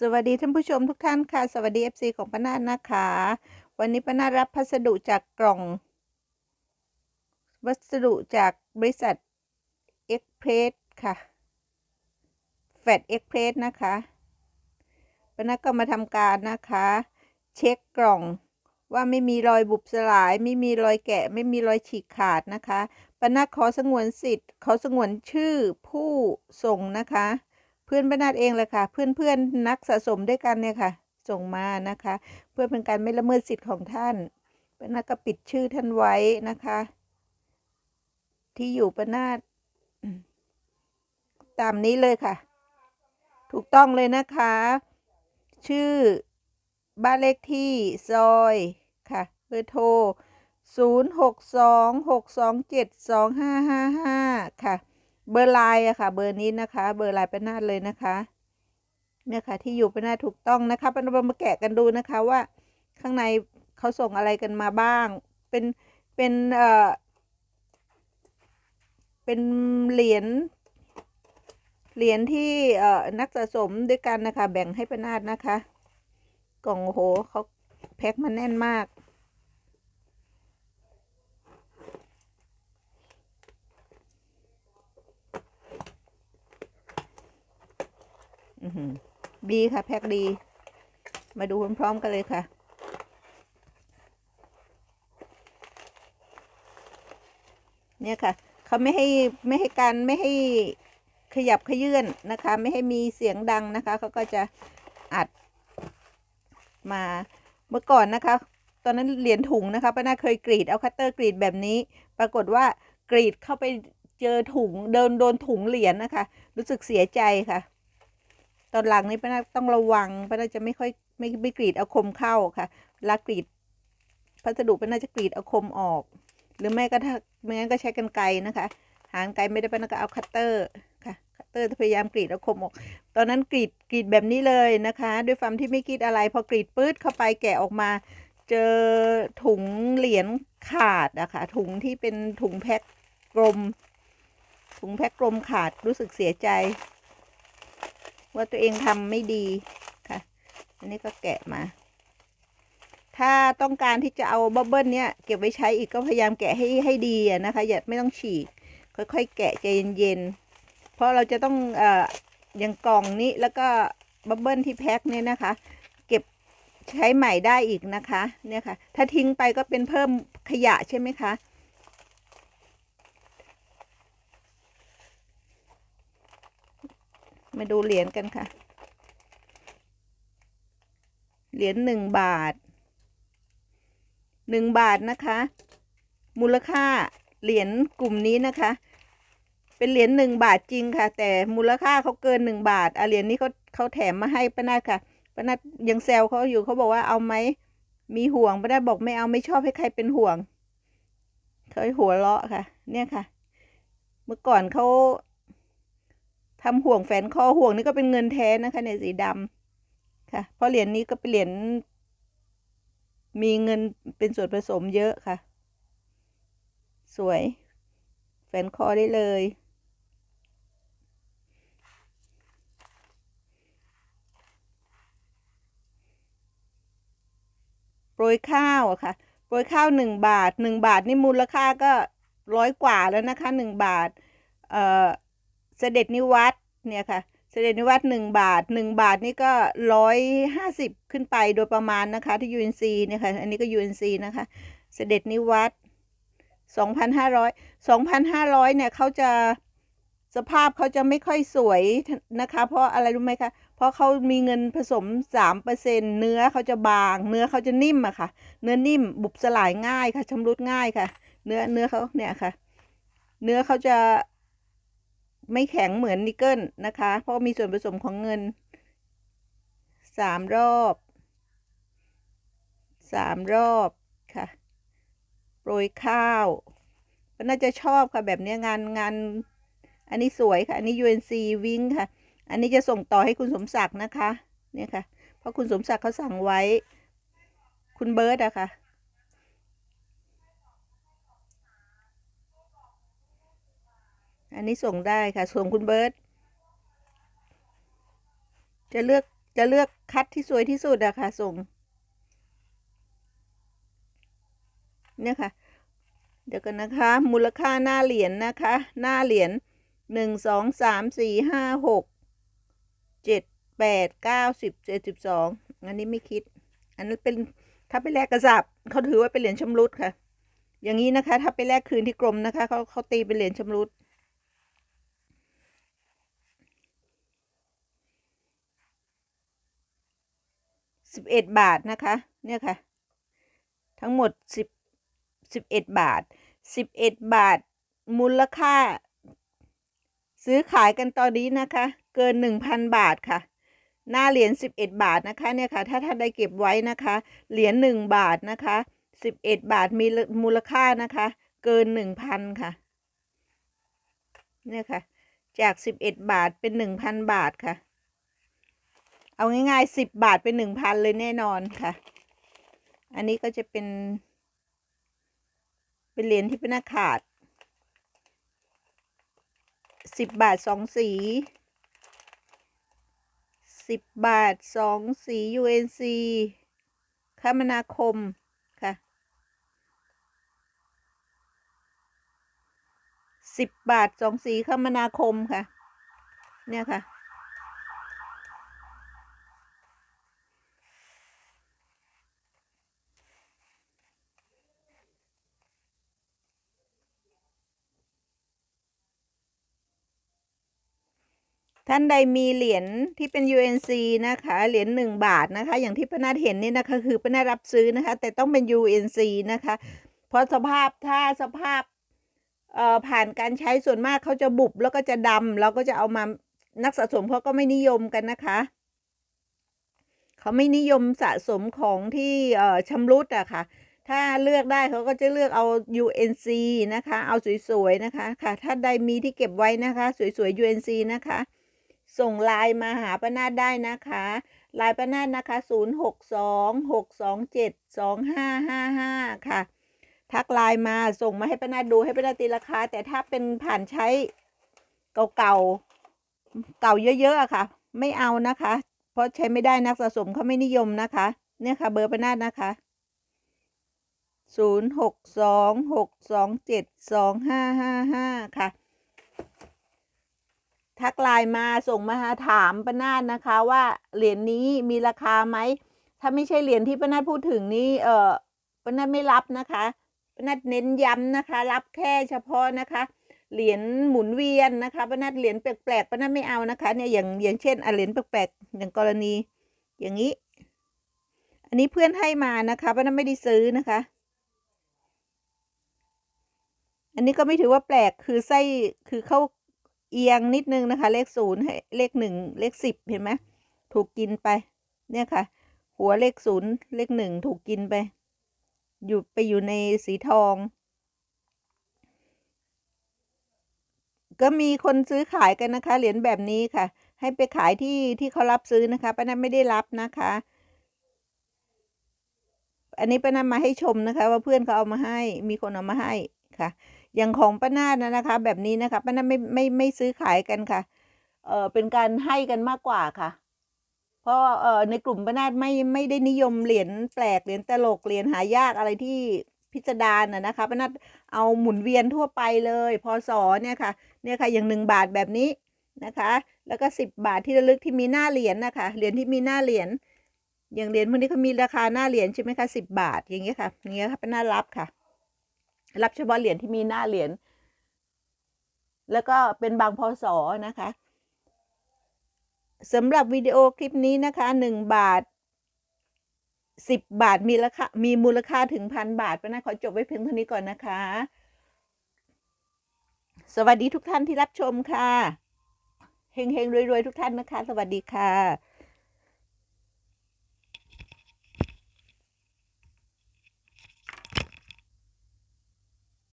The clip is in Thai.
สวัสดีท่านผู้ชมทุกท่านค่ะ สวัสดี FC ของป้านาฏนะคะ วันนี้ป้านารับพัสดุจากกล่อง วัสดุจากบริษัทเอ็กเพรสค่ะแฟดเอ็กเพรสนะคะป้านาก็มาทำการนะคะ เช็คกล่องว่าไม่มีรอยบุบสลาย ไม่มีรอยแกะ ไม่มีรอยฉีกขาดนะคะป้านาขอสงวนสิทธิ์ขอสงวนชื่อผู้ส่งนะคะ เพื่อนบรรณาดเองเลยค่ะเพื่อนเพื่อนๆนักสะสมด้วยกันเนี่ยค่ะ ส่งมานะคะ เพื่อเป็นการไม่ละเมิดสิทธิ์ของท่านบรรณาดก็ปิดชื่อท่านไว้นะคะ ที่อยู่บรรณาดตามนี้เลยค่ะ ถูกต้องเลยนะคะ ชื่อบ้านเลขที่ซอยค่ะเบอร์โทร 0 6 2 6 2 7 2 5 5 5 ค่ะ เบอร์ไลน์อะค่ะ เบอร์นี้นะคะ เบอร์ไลน์เประนาดเลยนะคะเนี่ยค่ะที่อยู่เประนาดถูกต้องนะคะปนเรามาแกะกันดูนะคะว่าข้างในเขาส่งอะไรกันมาบ้าง เป็นเป็นเอ่อเป็นเหรียญเหรียญที่เอ่อนักสะสมด้วยกันนะคะ แบ่งให้เประนาดนะคะ กล่องโอ้โหเขาแพ็คมาแน่นมาก อือหือ ดีค่ะ แพ็คดี มาดูพร้อมๆกันเลยค่ะ เนี่ยค่ะ เขาไม่ให้ไม่ให้การไม่ให้ขยับขยื่นนะคะ ไม่ให้มีเสียงดังนะคะ เขาก็จะอัดมาเมื่อก่อนนะคะ ตอนนั้นเหรียญถุงนะคะป้านาเคยกรีดเอาคัตเตอร์กรีดแบบนี้ ปรากฏว่ากรีดเข้าไปเจอถุงเดินโดนถุงเหรียญนะคะ รู้สึกเสียใจค่ะ ตอนหลังนี้ป้านาต้องระวังป้านาจะไม่ค่อยไม่ไม่กรีดเอาคมเข้าค่ะเวลากรีดพัสดุป้านาจะกรีดเอาคมออก หรือไม่ก็ถ้าไม่งั้นก็ใช้กันไกรนะคะ หางไกรไม่ได้ป้านาก็เอาคัตเตอร์ค่ะคัตเตอร์พยายามกรีดเอาคมออก ตอนนั้นกรีดกรีดแบบนี้เลยนะคะ ด้วยความที่ไม่กรีดอะไร พอกรีดปื๊ดเข้าไปแกะออกมา เจอถุงเหรียญขาดอะค่ะถุงที่เป็นถุงแพ็คกลมถุงแพ็คกลมขาดรู้สึกเสียใจ ว่าตัวเองทำไม่ดีค่ะ อันนี้ก็แกะมา ถ้าต้องการที่จะเอาบับเบิ้ลเนี้ยเก็บไว้ใช้อีกก็พยายามแกะให้ให้ดีอะนะคะ อย่าไม่ต้องฉีก ค่อยๆ แกะใจเย็นๆ เพราะเราจะต้องเอ่ออย่างกล่องนี้แล้วก็บับเบิ้ลที่แพ็คเนี่ยนะคะ เก็บใช้ใหม่ได้อีกนะคะ เนี่ยค่ะ ถ้าทิ้งไปก็เป็นเพิ่มขยะใช่ไหมคะ มาดูเหรียญกันค่ะ เหรียญหนึ่งบาท หนึ่งบาทนะคะ มูลค่าเหรียญกลุ่มนี้นะคะ เป็นเหรียญหนึ่งบาทจริงค่ะ แต่มูลค่าเขาเกินหนึ่งบาทอะเหรียญนี้เขาเขาแถมมาให้ป้านาดค่ะป้านาดยังแซวเขาอยู่เขาบอกว่าเอาไหมมีห่วงป้านาดบอกไม่เอาไม่ชอบให้ใครเป็นห่วงเขาหัวเราะค่ะ เนี่ยค่ะ เมื่อก่อนเขา ทำห่วงแฝนคอห่วงนี่ก็เป็นเงินแท้นะคะเนี่ยสีดำค่ะ เพราะเหรียญนี้ก็เป็นเหรียญมีเงินเป็นส่วนผสมเยอะค่ะ สวย แฝนคอได้เลย โปรยข้าวอะค่ะ โปรยข้าวหนึ่งบาทหนึ่งบาทนี่มูลค่าก็ร้อยกว่าแล้วนะคะหนึ่งบาท เอ่อ เสด็จนิวัตเนี่ยค่ะ เสด็จนิวัตหนึ่งบาทหนึ่งบาทนี่ก็ร้อยห้าสิบขึ้นไปโดยประมาณนะคะ ที่ UNC เนี่ยค่ะ อันนี้ก็ UNC นะคะ เสด็จนิวัตสองพันห้าร้อยสองพันห้าร้อยเนี่ยเขาจะสภาพเขาจะไม่ค่อยสวยนะคะ เพราะอะไรรู้ไหมคะ เพราะเขามีเงินผสมสามเปอร์เซ็นเนื้อเขาจะบาง เนื้อเขาจะนิ่มอะค่ะ เนื้อนิ่มบุบสลายง่ายค่ะชำรุดง่ายค่ะ เนื้อเนื้อเขาเนี่ยค่ะ เนื้อเขาจะ ไม่แข็งเหมือนนิกเกิลนะคะ เพราะมีส่วนผสมของเงินสามรอบสามรอบค่ะโปรยข้าวก็น่าจะชอบค่ะแบบนี้งานงาน อันนี้สวยค่ะ อันนี้ UNC วิงค่ะ อันนี้จะส่งต่อให้คุณสมศักดิ์นะคะ เนี่ยค่ะ เพราะคุณสมศักดิ์เขาสั่งไว้ คุณเบิร์ตอะค่ะ อันนี้ส่งได้ค่ะส่งคุณเบิร์ตจะเลือกจะเลือกคัดที่สวยที่สุดอะค่ะ ส่ง เนี่ยค่ะ เดี๋ยวกันนะคะ มูลค่าหน้าเหรียญนะคะ หน้าเหรียญหนึ่งสองสามสี่ห้าหกเจ็ดแปดเก้าสิบเจ็ดสิบสองอันนี้ไม่คิด อันนั้นเป็นถ้าไปแลกกระสับเขาถือว่าเป็นเหรียญชำรุดค่ะ อย่างนี้นะคะ ถ้าไปแลกคืนที่กรมนะคะเขาเขาตีเป็นเหรียญชำรุด สิบเอ็ดบาทนะคะ เนี่ยค่ะ ทั้งหมดสิบสิบเอ็ดบาทสิบเอ็ดบาท มูลค่า ซื้อขายกันตอนนี้นะคะ เกินหนึ่งพันบาทค่ะ หน้าเหรียญสิบเอ็ดบาทนะคะเนี่ยค่ะ ถ้าท่านได้เก็บไว้นะคะ เหรียญหนึ่งบาทนะคะสิบเอ็ดบาทมีมูลค่านะคะ เกินหนึ่งพันค่ะ เนี่ยค่ะ จากสิบเอ็ดบาทเป็นหนึ่งพันบาทค่ะ เอาง่ายๆสิบบาทเป็นหนึ่งพันเลยแน่นอนค่ะ อันนี้ก็จะเป็น เป็นเหรียญที่เป็นหน้าขาดสิบบาทสองสีสิบบาทสองสี UNC คมนาคมค่ะสิบบาทสองสีคมนาคมค่ะ เนี่ยค่ะ ท่านใดมีเหรียญที่เป็น UNC นะคะ เหรียญหนึ่งบาทนะคะ อย่างที่ป้านาดเห็นนี่นะคะคือป้านาดรับซื้อนะคะ แต่ต้องเป็น UNC นะคะ เพราะสภาพถ้าสภาพเอ่อผ่านการใช้ส่วนมากเขาจะบุบแล้วก็จะดำเราก็จะเอามานักสะสมเขาก็ไม่นิยมกันนะคะเขาไม่นิยมสะสมของที่เอ่อชำรุดอะค่ะ ถ้าเลือกได้เขาก็จะเลือกเอา UNC นะคะ เอาสวยๆนะคะค่ะถ้าใดมีที่เก็บไว้นะคะ สวยๆ UNC นะคะ ส่งไลน์มาหาป้านาดได้นะคะไลน์ป้านาดนะคะ 0 6 2 6 2 7 2 5 5 5 ค่ะ ทักไลน์มาส่งมาให้ป้านาดดูให้ป้านาดตีราคา แต่ถ้าเป็นผ่านใช้เก่าๆ เก่าเยอะๆค่ะ ไม่เอานะคะ เพราะใช้ไม่ได้นักสะสมเขาไม่นิยมนะคะ เนี่ยค่ะเบอร์ป้านาดนะคะศูนย์หกสองหกสองเจ็ดสองห้าห้าห้าค่ะ ทักไลน์มาส่งมาถามป้านาดนะคะว่าเหรียญนี้มีราคาไหม ถ้าไม่ใช่เหรียญที่ป้านาดพูดถึงนี้เออป้านาดไม่รับนะคะป้านาดเน้นย้ำนะคะ รับแค่เฉพาะนะคะ เหรียญหมุนเวียนนะคะป้านาดเหรียญแปลกๆป้านาดไม่เอานะคะเนี่ยอย่างอย่างเช่นเหรียญแปลกๆอย่างกรณี อย่างนี้ อันนี้เพื่อนให้มานะคะป้านาดไม่ได้ซื้อนะคะอันนี้ก็ไม่ถือว่าแปลก คือไส้ คือเขา เอียงนิดนึงนะคะ เลขศูนย์ให้เลขหนึ่งเลขสิบเห็นไหมถูกกินไป เนี่ยค่ะ หัวเลขศูนย์เลขหนึ่งถูกกินไป อยู่ไปอยู่ในสีทอง ก็มีคนซื้อขายกันนะคะ เหรียญแบบนี้ค่ะ ให้ไปขายที่ที่เขารับซื้อนะคะป้านัทไม่ได้รับนะคะ อันนี้ป้านัทมาให้ชมนะคะ ว่าเพื่อนเขาเอามาให้ มีคนเอามาให้ค่ะ อย่างของป้านาดนะนะคะ แบบนี้นะคะป้านาดไม่ไม่ไม่ซื้อขายกันค่ะ เออเป็นการให้กันมากกว่าค่ะ เพราะเออในกลุ่มป้านาดไม่ไม่ได้นิยมเหรียญแปลกเหรียญตลกเหรียญหายากอะไรที่พิสดารน่ะนะคะป้านาดเอาหมุนเวียนทั่วไปเลยพศเนี่ยค่ะ เนี่ยค่ะอย่างหนึ่งบาทแบบนี้นะคะ แล้วก็สิบบาทที่ระลึกที่มีหน้าเหรียญนะคะ เหรียญที่มีหน้าเหรียญอย่างเหรียญพวกนี้เขามีราคาหน้าเหรียญใช่ไหมคะสิบบาทอย่างเงี้ยค่ะอย่างเงี้ยค่ะป้านาดรับค่ะ รับเฉพาะเหรียญที่มีหน้าเหรียญแล้วก็เป็นบางพศนะคะสำหรับวิดีโอคลิปนี้นะคะหนึ่งบาทสิบบาทมีราคามีมูลค่าถึงพันบาทไปนาขอจบไว้เพียงเท่านี้ก่อนนะคะ สวัสดีทุกท่านที่รับชมค่ะเฮงๆรวยๆ ทุกท่านนะคะ สวัสดีค่ะ